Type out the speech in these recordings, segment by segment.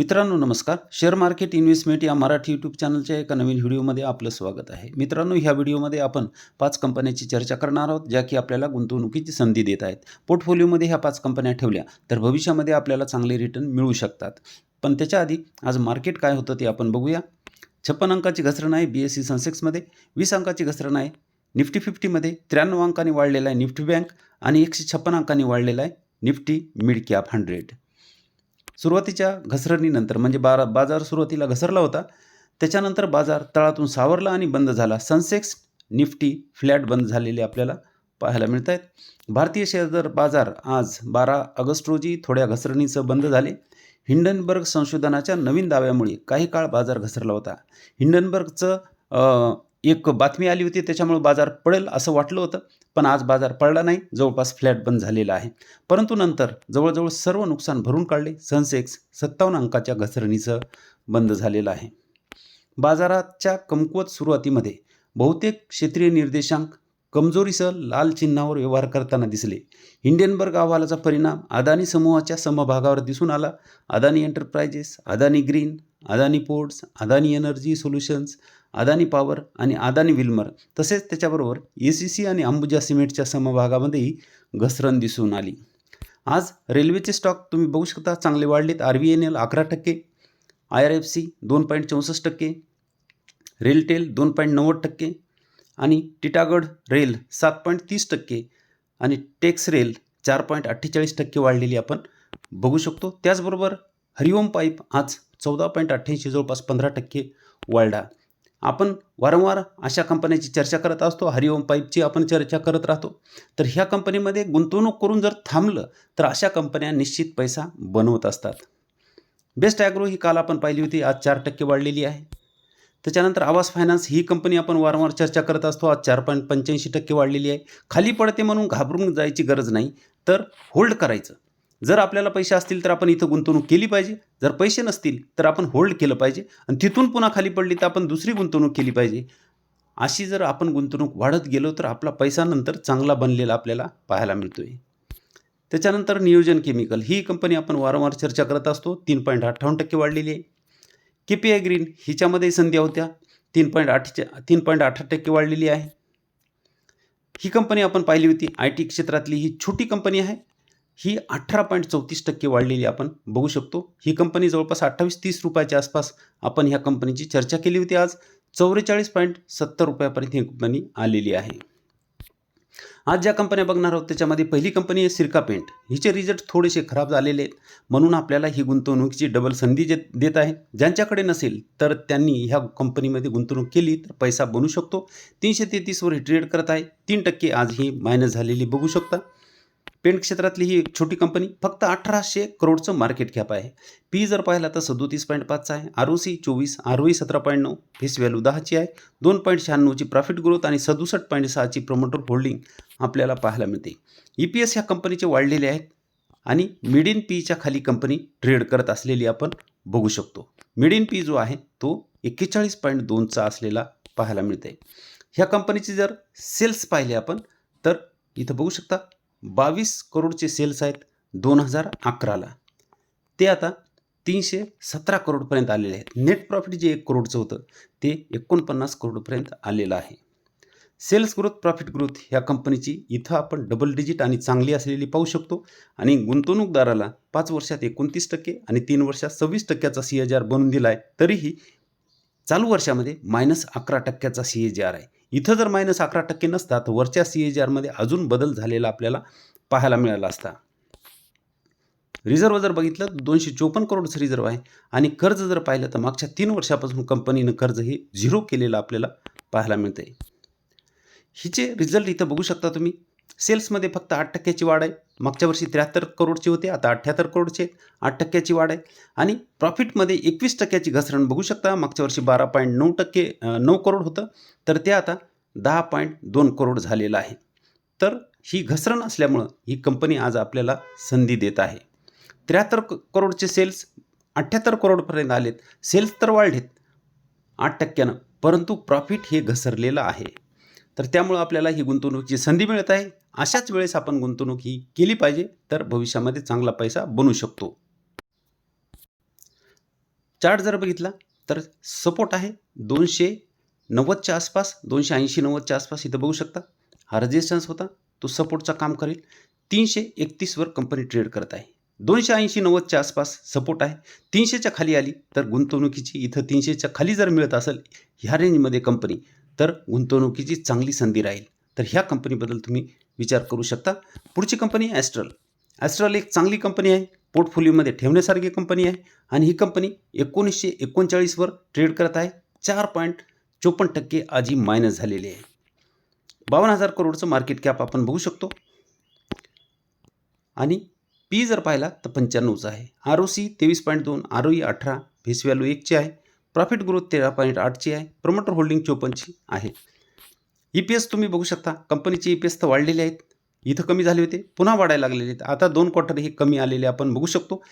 मित्रांनो नमस्कार. Share market investment या मराठी यूट्यूब चॅनलच्या एका नवीन व्हिडिओमध्ये आपलं स्वागत आहे. मित्रांनो ह्या व्हिडिओमध्ये आपण पाच कंपन्यांची चर्चा करणार आहोत ज्या की आपल्याला गुंतवणुकीची संधी देत आहेत. पोर्टफोलिओमध्ये ह्या पाच कंपन्या ठेवल्या तर भविष्यामध्ये आपल्याला चांगले रिटर्न मिळू शकतात. पण त्याच्या आधी आज मार्केट काय होतं ते आपण बघूया. छप्पन अंकाची घसरण आहे बी एस सी सेन्सेक्समध्ये वीस अंकाची घसरण आहे निफ्टी फिफ्टीमध्ये त्र्याण्णव अंकांनी वाढलेला आहे निफ्टी बँक आणि एकशे छप्पन अंकांनी वाढलेला आहे निफ्टी मिड कॅप हंड्रेड. सुरुवातीच्या घसरणीनंतर म्हणजे बारा बाजार सुरुवातीला घसरला होता. त्याच्यानंतर बाजार तळातून सावरला आणि बंद झाला. सनसेक्स निफ्टी फ्लॅट बंद झालेले आपल्याला पाहायला मिळत आहेत भारतीय शेअर बाजार आज बारा ऑगस्ट रोजी थोड्या घसरणीचं बंद झाले. हिंडनबर्ग संशोधनाच्या नवीन दाव्यामुळे काही काळ बाजार घसरला होता. हिंडनबर्गचं एक बातमी आली होती त्याच्यामुळे बाजार पडेल असं वाटलं होतं पण आज बाजार पडला नाही जवळपास फ्लॅट बंद झालेला आहे. परंतु नंतर जवळजवळ सर्व नुकसान भरून काढले सनसेक्स सत्तावन्न अंकाच्या घसरणीचं बंद झालेलं आहे. बाजाराच्या कमकुवत सुरुवातीमध्ये बहुतेक क्षेत्रीय निर्देशांक कमजोरीसह लाल चिन्हावर व्यवहार करताना दिसले. हिंडेनबर्ग अहवालाचा परिणाम अदानी समूहाच्या समभागावर दिसून आला. Adani Enterprises Adani Green Adani Ports Adani Energy Solutions Adani Power आणि अदानी विल्मर तसेच त्याच्याबरोबर ए सी सी आणि अंबुजा सिमेंटच्या समभागामध्येही घसरण दिसून आली. आज रेल्वेचे स्टॉक तुम्ही बघू शकता चांगले वाढलेत. आर व्ही एन एल अकरा टक्के आय आर एफ सी दोन पॉईंट चौसष्ट टक्के रेलटेल दोन पॉईंट नव्वद टक्के आणि टिटागड रेल सात पॉईंट तीस टक्के आणि टेक्स रेल चार पॉईंट अठ्ठेचाळीस टक्के वाढलेली आपण बघू शकतो. त्याचबरोबर हरिओम पाईप आज चौदा पॉईंट अठ्ठ्याऐंशी जवळपास पंधरा टक्के वाढला. आपण वारंवार अशा कंपन्याची चर्चा करत असतो हरिओम पाईपची आपण चर्चा करत राहतो. तर ह्या कंपनीमध्ये गुंतवणूक करून जर थांबलं तर अशा कंपन्या निश्चित पैसा बनवत असतात. बेस्ट ॲग्रो ही काल आपण पाहिली होती आज चार टक्के वाढलेली आहे. त्याच्यानंतर आवास फायनान्स ही कंपनी आपण वारंवार चर्चा करत असतो आज चार पॉईंट पंच्याऐंशी टक्के वाढलेली आहे. खाली पडते म्हणून घाबरून जायची गरज नाही. तर होल्ड करायचं. जर आपल्याला पैसे असतील तर आपण इथं गुंतवणूक केली पाहिजे. जर पैसे नसतील तर आपण होल्ड केलं पाहिजे. आणि तिथून पुन्हा खाली पडली तर आपण दुसरी गुंतवणूक केली पाहिजे. अशी जर आपण गुंतवणूक वाढत गेलो तर आपला पैसा नंतर चांगला बनलेला आपल्याला पाहायला मिळतो आहे त्याच्यानंतर नियोजन केमिकल ही कंपनी आपण वारंवार चर्चा करत असतो. तीन पॉईंट अठ्ठावन्न टक्के वाढलेली आहे. के पी आय ग्रीन हिच्यामध्ये संध्या होत्या. तीन पॉईंट आठच्या तीन पॉईंट अठरा टक्के वाढलेली आहे. ही कंपनी आपण पाहिली होती. आय टी क्षेत्रातली ही छोटी कंपनी आहे. ही अठरा पॉईंट चौतीस टक्के वाढलेली आपण बघू शकतो. ही कंपनी जवळपास अठ्ठावीस तीस रुपयाच्या आसपास आपण ह्या कंपनीची चर्चा केली होती आज. चौवेचाळीस पॉईंट सत्तर रुपयापर्यंत ही कंपनी आलेली आहे. आज ज्या कंपन्या बघणार आहोत त्याच्यामध्ये पहिली कंपनी आहे सिरका पेंट. हिचे रिझल्ट थोडेसे खराब झालेले आहेत. म्हणून आपल्याला ही गुंतवणुकीची डबल संधी जे देत आहे. ज्यांच्याकडे नसेल तर त्यांनी ह्या कंपनीमध्ये गुंतवणूक केली तर पैसा बनू शकतो. तीनशे तेहतीसवर ही ट्रेड करत आहे. तीन टक्के आज ही मायनस झालेली बघू शकता. पेंट क्षेत्रातली ही एक छोटी कंपनी फक्त अठराशे करोडचं मार्केट कॅप आहे. पी जर पाहिला तर सदोतीस पॉईंट पाचचा आहे. आर ओ सी चोवीस आर ओ ई सतरा पॉईंट नऊ फेस व्हॅल्यू दहाची आहे. दोन पॉईंट शहाण्णवची प्रॉफिट ग्रोथ आणि सदुसष्ट पॉईंट सहाची प्रमोटर होल्डिंग आपल्याला पाहायला मिळते. ई पी एस ह्या कंपनीचे वाढलेले आहेत आणि मिड इन पीच्या खाली कंपनी ट्रेड करत असलेली आपण बघू शकतो. मिड इन पी जो आहे तो एक्केचाळीस पॉईंट दोनचा असलेला पाहायला मिळते ह्या कंपनीचे जर सेल्स पाहिले आपण तर इथं बघू शकता बावीस करोडचे सेल्स आहेत दोन हजार अकराला. ते आता तीनशे सतरा करोडपर्यंत आलेले आहेत. नेट प्रॉफिट जे एक करोडचं होतं ते एकोणपन्नास करोडपर्यंत आलेलं आहे. सेल्स ग्रोथ प्रॉफिट ग्रोथ ह्या कंपनीची इथं आपण डबल डिजिट आणि चांगली असलेली पाहू शकतो. आणि गुंतवणूकदाराला पाच वर्षात एकोणतीस टक्के आणि तीन वर्षात सव्वीस टक्क्याचा सी एच आर बनवून दिला आहे तरीही चालू वर्षामध्ये मायनस अकरा टक्क्याचा सी एच आर आहे. इथं जर मायनस अकरा टक्के नसता तर वरच्या सी एच आरमध्ये अजून बदल झालेला आपल्याला पाहायला मिळाला असता. रिझर्व जर बघितलं तर दोनशे चोपन्न करोडचं रिझर्व आहे. आणि कर्ज जर पाहिलं तर मागच्या तीन वर्षापासून कंपनीनं कर्ज हे झिरो केलेलं आपल्याला पाहायला मिळतं आहे हिचे रिझल्ट इथं बघू शकता तुम्ही. सेल्समध्ये फक्त आठ टक्क्याची वाढ आहे. मागच्या वर्षी त्र्याहत्तर करोडचे होते आता अठ्ठ्याहत्तर करोडचे आठ टक्क्याची वाढ आहे. आणि प्रॉफिटमध्ये एकवीस टक्क्याची घसरण बघू शकता. मागच्या वर्षी बारा पॉईंट नऊ टक्के नऊ करोड होतं. तर ते आता दहा पॉईंट दोन करोड झालेलं आहे. तर ही घसरण असल्यामुळं ही कंपनी आज आपल्याला संधी देत आहे. त्र्याहत्तर क- करोडचे सेल्स अठ्ठ्याहत्तर करोडपर्यंत आलेत. सेल्स तर वाढलेत आठ टक्क्यानं. परंतु प्रॉफिट हे घसरलेलं आहे. तर त्यामुळं आपल्याला ही गुंतवणुकीची संधी मिळत आहे. अशाच वेळेस आपण गुंतवणूक ही केली पाहिजे तर भविष्यामध्ये चांगला पैसा बनू शकतो. चार्ट जर बघितला तर सपोर्ट आहे दोनशे नव्वदच्या आसपास दोनशे ऐंशी नव्वदच्या आसपास इथं बघू शकता. हा रेजिस्टन्स होता तो सपोर्टचा काम करेल. तीनशे एकतीसवर कंपनी ट्रेड करत आहे. दोनशे ऐंशी नव्वदच्या आसपास सपोर्ट आहे. तीनशेच्या खाली आली तर गुंतवणुकीची इथं तीनशेच्या खाली जर मिळत असेल ह्या रेंजमध्ये कंपनी तर गुंतवणुकीची चांगली संधी राहील. तर ह्या कंपनीबद्दल तुम्ही विचार करू शकता. पुढची कंपनी ॲस्ट्रल ॲस्ट्रल एक चांगली कंपनी आहे. पोर्टफोलिओमध्ये ठेवण्यासारखी कंपनी आहे. आणि ही कंपनी एकोणीसशे एकोणचाळीसवर ट्रेड करत आहे. चार पॉईंट चोपन्न टक्के आजी मायनस झालेली आहे. बावन्न हजार करोडचं मार्केट कॅप आपण बघू शकतो. आणि पी जर पाहिला तर पंच्याण्णवचा आहे. आर ओ सी तेवीस पॉईंट दोन आर ओ ई अठरा फेस व्हॅल्यू एकची आहे. प्रॉफिट ग्रोथ तेरा पॉईंट आठची आहे. प्रमोटर होल्डिंग चोपन्नची आहे. ई पी एस तुम्ही बघू शकता. कंपनीचे ई पी एस तर वाढलेले आहेत. इथं कमी झाले होते. पुन्हा वाढायला लागलेले आहेत. आता दोन क्वार्टर हे कमी आलेले आपण बघू शकतो.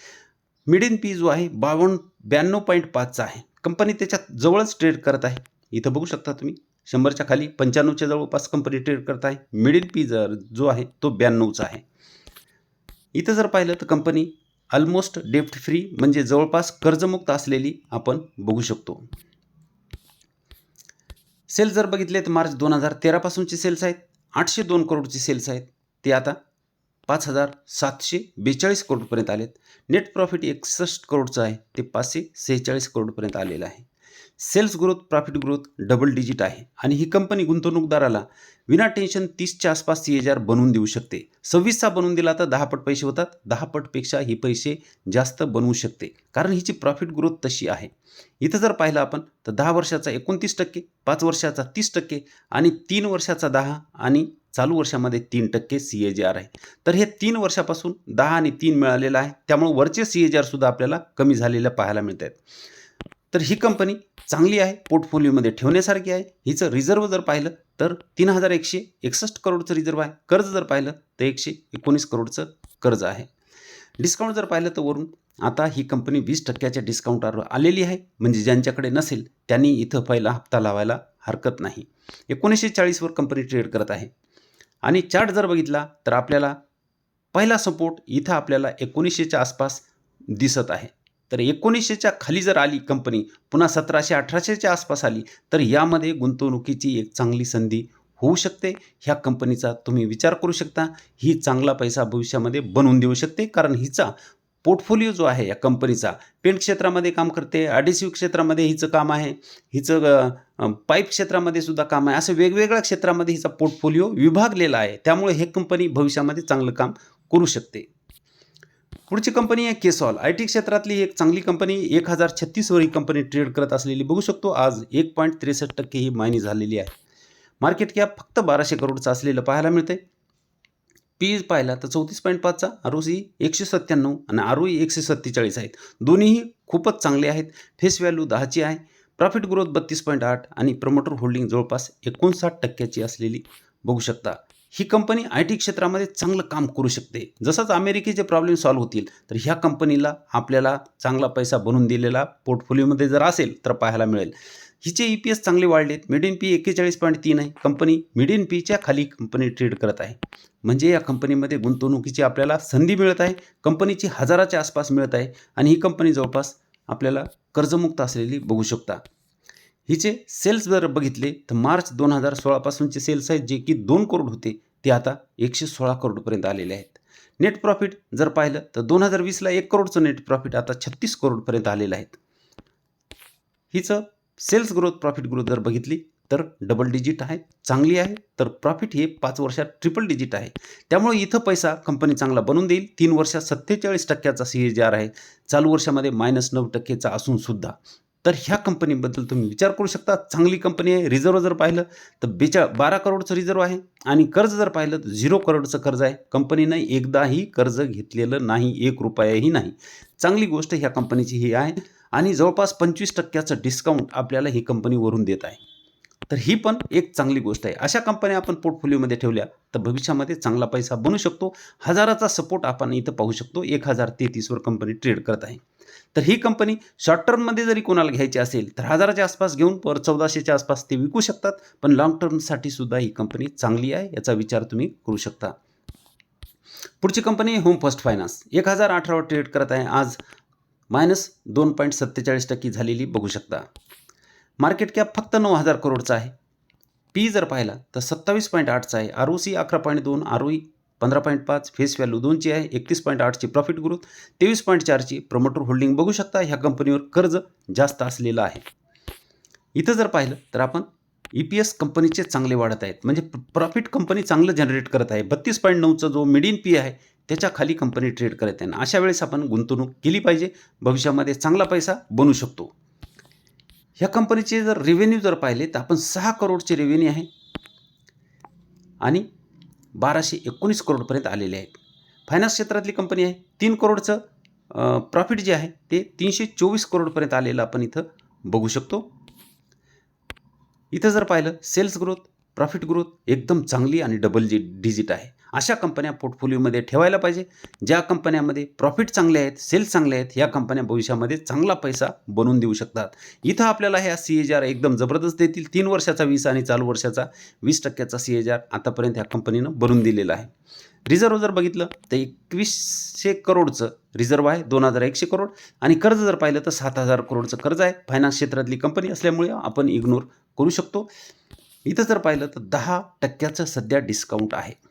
मिड पी जो आहे बावन्न ब्याण्णव पॉईंट पाचचा आहे. कंपनी त्याच्यात जवळच ट्रेड करत आहे. इथं बघू शकता तुम्ही. शंभरच्या खाली पंच्याण्णवच्या जवळपास कंपनी ट्रेड करत आहे. मिडिल पी जर जो आहे तो ब्याण्णवचा आहे. इथं जर पाहिलं तर कंपनी ऑलमोस्ट डेप्ट फ्री म्हणजे जवळपास कर्जमुक्त असलेली आपण बघू शकतो. सेल्स जर बघितले तर मार्च दोन हजार तेरापासूनचे सेल्स आहेत आठशे दोन करोडचे सेल्स आहेत. ते आता पाच हजार सातशे बेचाळीस करोडपर्यंत आलेत. नेट प्रॉफिट एकसष्ट करोडचं आहे ते पाचशे सेहेचाळीस करोडपर्यंत आलेलं आहे. Sales growth profit growth double digit आहे. आणि ही कंपनी गुंतवणूकदाराला विना टेन्शन तीसच्या आसपास सी एच आर बनवून देऊ शकते. सव्वीसचा बनवून दिला तर दहा पट पैसे होतात. दहा पटपेक्षा ही पैसे जास्त बनवू शकते. कारण हिची प्रॉफिट ग्रोथ तशी आहे. इथं जर पाहिलं आपण तर दहा वर्षाचा एकोणतीस टक्के पाच वर्षाचा तीस टक्के आणि तीन वर्षाचा दहा आणि चालू वर्षामध्ये तीन टक्के सी ए जी आर आहे. तर हे तीन वर्षापासून दहा आणि तीन मिळालेलं आहे. त्यामुळे वरचे सी ए जी आरसुद्धा आपल्याला कमी झालेल्या पाहायला मिळत आहेत. तर ही कंपनी चांगली आहे पोर्टफोलिओमध्ये ठेवण्यासारखी आहे. हिचं रिझर्व जर पाहिलं तर तीन हजार एकशे एकसष्ट करोडचं रिझर्व आहे. कर्ज जर पाहिलं तर एकशे एकोणीस करोडचं कर्ज आहे. डिस्काउंट जर पाहिलं तर वरून आता ही कंपनी वीस टक्क्याच्या डिस्काउंटवर आलेली आहे. म्हणजे ज्यांच्याकडे नसेल त्यांनी इथं पहिला हप्ता लावायला हरकत नाही. एकोणीसशे चाळीसवर कंपनी ट्रेड करत आहे. आणि चार्ट जर बघितला तर आपल्याला पहिला सपोर्ट इथं आपल्याला एकोणीसशेच्या आसपास दिसत आहे. तर एकोणीसशेच्या खाली जर आली कंपनी पुन्हा सतराशे अठराशेच्या आसपास आली तर यामध्ये गुंतवणुकीची एक चांगली संधी होऊ शकते. ह्या कंपनीचा तुम्ही विचार करू शकता. ही चांगला पैसा भविष्यामध्ये बनवून देऊ शकते. कारण हिचा पोर्टफोलिओ जो आहे या कंपनीचा पेंट क्षेत्रामध्ये काम करते ॲडिसिव्ह क्षेत्रामध्ये हिचं काम आहे हिचं पाईप क्षेत्रामध्ये सुद्धा काम आहे. असं वेगवेगळ्या क्षेत्रामध्ये हिचा पोर्टफोलिओ विभागलेला आहे. त्यामुळे हे कंपनी भविष्यामध्ये चांगलं काम करू शकते. पुढची कंपनी आहे केसॉल. आय टी क्षेत्रातली एक चांगली कंपनी एक हजार छत्तीसवर ही कंपनी ट्रेड करत असलेली बघू शकतो. आज एक पॉईंट त्रेसष्ट टक्के ही मायनी झालेली आहे. मार्केट कॅप फक्त बाराशे करोडचं असलेलं पाहायला मिळते पी पाहिला तर चौतीस पॉईंट पाचचा आर ओ सी एकशे सत्त्याण्णव आणि आर ओ एकशे सत्तेचाळीस आहेत. दोन्हीही खूपच चांगले आहेत. फेस व्हॅल्यू दहाची आहे. प्रॉफिट ग्रोथ बत्तीस पॉईंट आठ आणि प्रमोटर होल्डिंग जवळपास एकोणसाठ टक्क्याची असलेली बघू शकता. ही कंपनी आय टी क्षेत्रामध्ये चांगलं काम करू शकते. जसंच अमेरिकेचे प्रॉब्लेम सॉल्व्ह होतील तर ह्या कंपनीला आपल्याला चांगला पैसा बनवून दिलेला पोर्टफोलिओमध्ये जर असेल तर पाहायला मिळेल. हिचे ई पी एस चांगले वाढलेत. इन पी एक्केचाळीस पॉईंट तीन आहे. कंपनी मिड इन पीच्या खाली कंपनी ट्रेड करत आहे. म्हणजे या कंपनीमध्ये गुंतवणुकीची आपल्याला संधी मिळत आहे कंपनीची हजाराच्या आसपास मिळत आहे आणि ही कंपनी जवळपास आपल्याला कर्जमुक्त असलेली बघू शकता. हिचे सेल्स जर बघितले तर मार्च दोन हजार सोळापासूनचे सेल्स आहेत जे की दोन करोड होते. ते आता एकशे सोळा करोडपर्यंत आलेले आहेत. नेट प्रॉफिट जर पाहिलं तर दोन हजार वीसला एक करोडचं नेट प्रॉफिट आता छत्तीस करोडपर्यंत आलेलं आहेत हिचं सेल्स ग्रोथ प्रॉफिट ग्रोथ जर बघितली तर डबल डिजिट आहे चांगली आहे. तर प्रॉफिट हे पाच वर्षात ट्रिपल डिजिट आहे. त्यामुळे इथं पैसा कंपनी चांगला बनून देईल. तीन वर्षात सत्तेचाळीस टक्क्याचा सी ए जी आर आहे. चालू वर्षामध्ये मायनस नऊ टक्केचा असूनसुद्धा तर ह्या कंपनीबद्दल तुम्ही विचार करू शकता. चांगली कंपनी आहे रिझर्व जर पाहिलं तर बेचा बारा करोडचं रिझर्व आहे आणि कर्ज जर पाहिलं तर झिरो करोडचं कर्ज आहे. कंपनीनं एकदाही कर्ज घेतलेलं नाही एक रुपयाही नाही. चांगली गोष्ट ह्या कंपनीची ही आहे आणि जवळपास पंचवीस टक्क्याचं डिस्काउंट आपल्याला ही कंपनीवरून देत आहे. तर ही पण एक चांगली गोष्ट आहे. अशा कंपन्या आपण पोर्टफोलिओमध्ये ठेवल्या तर भविष्यामध्ये चांगला पैसा बनू शकतो. हजाराचा सपोर्ट आपण इथं पाहू शकतो. एक हजार तेहतीसवर कंपनी ट्रेड करत आहे. तर ही कंपनी शॉर्ट टर्ममध्ये जरी कोणाला घ्यायची असेल तर हजाराच्या आसपास घेऊन पर चौदाशेच्या आसपास ते विकू शकतात. पण लॉंग टर्मसाठी सुद्धा ही कंपनी चांगली आहे याचा विचार तुम्ही करू शकता. पुढची कंपनी होम फर्स्ट फायनान्स एक हजार अठरावर ट्रेड करत आहे. आज मायनस दोन पॉईंट सत्तेचाळीस टक्के झालेली बघू शकता. मार्केट कॅप फक्त नऊ हजार करोडचा आहे. पी जर पाहिला तर सत्तावीस पॉईंट आठचा आहे. आर ओ सी अकरा पॉईंट दोन आर ओ पंधरा पॉईंट पाच फेस व्हॅल्यू दोनची आहे एकतीस पॉईंट आठची प्रॉफिट ग्रोथ तेवीस पॉईंट चारची प्रमोटर होल्डिंग बघू शकता ह्या कंपनीवर कर्ज जास्त असलेलं आहे. इथं जर पाहिलं तर आपण ई पी एस कंपनीचे चांगले वाढत आहेत. म्हणजे प्रॉफिट कंपनी चांगलं जनरेट करत आहे. बत्तीस पॉईंट नऊचा जो मिडियन पी आहे त्याच्याखाली कंपनी ट्रेड करत आहे. अशा वेळेस आपण गुंतवणूक केली पाहिजे. भविष्यामध्ये चांगला पैसा बनू शकतो. ह्या कंपनीचे जर रेव्हेन्यू जर पाहिले तर आपण सहा करोडचे रेव्हेन्यू आहे. आणि बाराशे एकोणीस करोडपर्यंत आलेले आहेत. फायनान्स क्षेत्रातली कंपनी आहे. तीन करोडचं प्रॉफिट जे आहे ते तीनशे चोवीस करोडपर्यंत आलेलं आपण इथं बघू शकतो. इथं जर पाहिलं सेल्स ग्रोथ प्रॉफिट ग्रोथ एकदम चांगली आणि डबल जी डिजिट आहे. अशा कंपन्या पोर्टफोलिओमध्ये ठेवायला पाहिजे. ज्या कंपन्यामध्ये प्रॉफिट चांगले आहेत सेल्स चांगले आहेत या कंपन्या भविष्यामध्ये चांगला पैसा बनवून देऊ शकतात. इथं आपल्याला ह्या सी एच आर एकदम जबरदस्त देतील. तीन वर्षाचा वीस आणि चालू वर्षाचा वीस टक्क्याचा सी एच आर आतापर्यंत ह्या कंपनीनं बनवून दिलेला आहे. रिझर्व जर बघितलं तर एकवीसशे करोडचं रिझर्व आहे दोन हजार एकशे करोड. आणि कर्ज जर पाहिलं तर सात हजार करोडचं कर्ज आहे. फायनान्स क्षेत्रातली कंपनी असल्यामुळे आपण इग्नोर करू शकतो. इथं जर पाहिलं तर दहा टक्क्याचं सध्या डिस्काउंट आहे.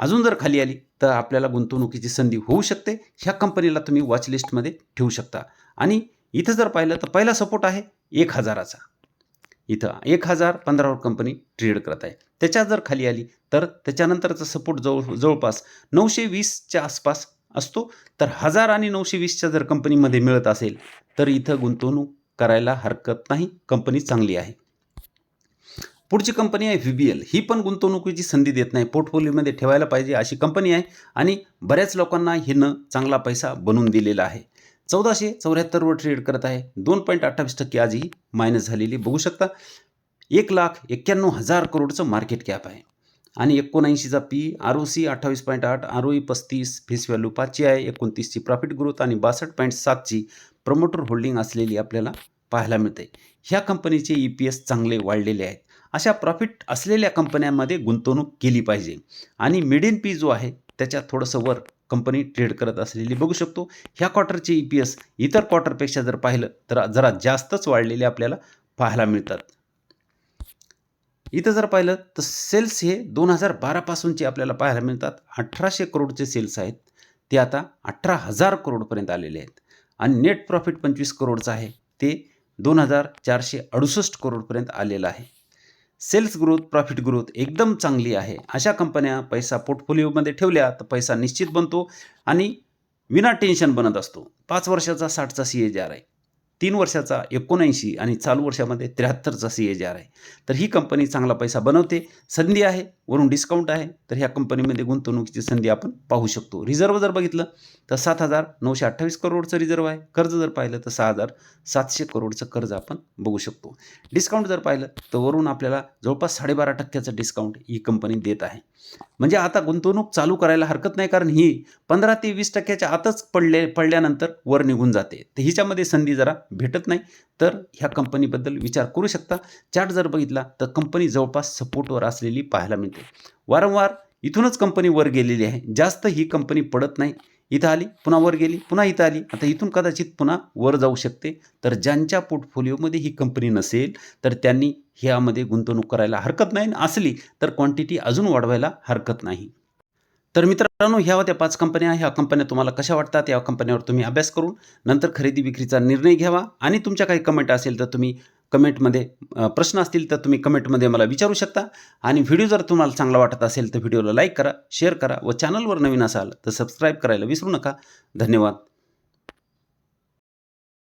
अजून जर खाली आली तर आपल्याला गुंतवणुकीची संधी होऊ शकते. ह्या कंपनीला तुम्ही वॉचलिस्टमध्ये ठेवू शकता. आणि इथं जर पाहिलं तर पहिला सपोर्ट आहे एक हजाराचा. इथं एक हजार पंधरावर कंपनी ट्रेड करत आहे. त्याच्यात जर खाली आली तर त्याच्यानंतरचा सपोर्ट जवळ जवळपास नऊशे वीसच्या आसपास असतो. तर हजार आणि नऊशे वीसच्या जर कंपनीमध्ये मिळत असेल तर इथं गुंतवणूक करायला हरकत नाही. कंपनी चांगली आहे. पुढची कंपनी आहे व्ही बी एल ही पण गुंतवणुकीची संधी देत नाही. पोर्टफोलिओमध्ये ठेवायला पाहिजे अशी कंपनी आहे आणि बऱ्याच लोकांना हिनं चांगला पैसा बनवून दिलेला आहे. चौदाशे चौऱ्याहत्तरवर ट्रेड करत आहे. दोन पॉईंट अठ्ठावीस टक्के आजही मायनस झालेली बघू शकता एक लाख एक्क्याण्णव हजार करोडचं मार्केट कॅप आहे. आणि एकोणऐंशीचा पी आर ओ सी अठ्ठावीस पॉईंट आठ आर ओ ई पस्तीस फेस व्हॅल्यू पाचची आहे. एकोणतीसची प्रॉफिट ग्रोथ आणि बासष्ट पॉईंट सातची प्रमोटर होल्डिंग असलेली आपल्याला पाहायला मिळते. ह्या कंपनीचे ई पी एस चांगले वाढलेले आहेत. अशा प्रॉफिट असलेल्या कंपन्यांमध्ये गुंतवणूक केली पाहिजे. आणि मिड इन पी जो आहे त्याच्या थोडंसं वर कंपनी ट्रेड करत असलेली बघू शकतो. ह्या क्वार्टरचे ई पी एस इतर क्वार्टरपेक्षा जर पाहिलं तर जरा जास्तच वाढलेले आपल्याला पाहायला मिळतात. इथं जर पाहिलं तर सेल्स हे दोन हजार बारापासूनचे आपल्याला पाहायला मिळतात. अठराशे करोडचे सेल्स आहेत. ते आता अठरा हजार करोडपर्यंत आलेले आहेत. आणि नेट प्रॉफिट पंचवीस करोडचं आहे. ते दोन हजार चारशे अडुसष्ट करोडपर्यंत आलेलं आहे. सेल्स ग्रोथ प्रॉफिट ग्रोथ एकदम चांगली आहे. अशा कंपन्या पैसा पोर्टफोलिओमध्ये ठेवल्या तर पैसा निश्चित बनतो आणि विना टेन्शन बनत असतो. पाच वर्षाचा साठचा सी एच आर आहे. तीन वर्षाचा एकोणऐंशी आणि चालू वर्षामध्ये त्र्याहत्तरचा सी एच आर आहे. तर ही कंपनी चांगला पैसा बनवते. संधी आहे वरून डिस्काउंट आहे. तर ह्या कंपनीमध्ये गुंतवणुकीची संधी आपण पाहू शकतो. रिझर्व जर बघितलं तर सात हजार नऊशे अठ्ठावीस करोडचं रिझर्व आहे. कर्ज जर पाहिलं तर सहा हजार सातशे करोडचं कर्ज आपण बघू शकतो. डिस्काउंट जर पाहिलं तर वरून आपल्याला जवळपास साडेबारा टक्क्याचं डिस्काउंट ही कंपनी देत आहे. म्हणजे आता गुंतवणूक चालू करायला हरकत नाही कारण ही पंधरा ते वीस टक्क्याच्या आतच पडले पडल्यानंतर वर निघून जाते. तर हिच्यामध्ये संधी जरा भेटत नाही. तर ह्या कंपनीबद्दल विचार करू शकता. चार्ट जर बघितला तर कंपनी जवळपास सपोर्टवर असलेली पाहायला मिळते. वारंवार इथूनच कंपनी वर गेलेली आहे. जास्त ही कंपनी पडत नाही. इथं आली पुन्हा वर गेली पुन्हा इथं आली. आता इथून कदाचित पुन्हा वर जाऊ शकते. तर ज्यांच्या पोर्टफोलिओमध्ये ही कंपनी नसेल तर त्यांनी ह्यामध्ये गुंतवणूक करायला हरकत नाही. असली तर क्वांटिटी अजून वाढवायला हरकत नाही. तर मित्रांनो ह्या होत्या पाच कंपन्या. ह्या कंपन्या तुम्हाला कशा वाटतात? या कंपन्यावर तुम्ही अभ्यास करून नंतर खरेदी विक्रीचा निर्णय घ्यावा. आणि तुमच्या काही कमेंट असेल तर तुम्ही कमेंटमध्ये प्रश्न असतील तर तुम्ही कमेंटमध्ये मला विचारू शकता. आणि व्हिडिओ जर तुम्हाला चांगला वाटत असेल तर व्हिडिओला लाईक करा शेअर करा व चॅनलवर नवीन असाल तर सबस्क्राईब करायला विसरू नका. धन्यवाद.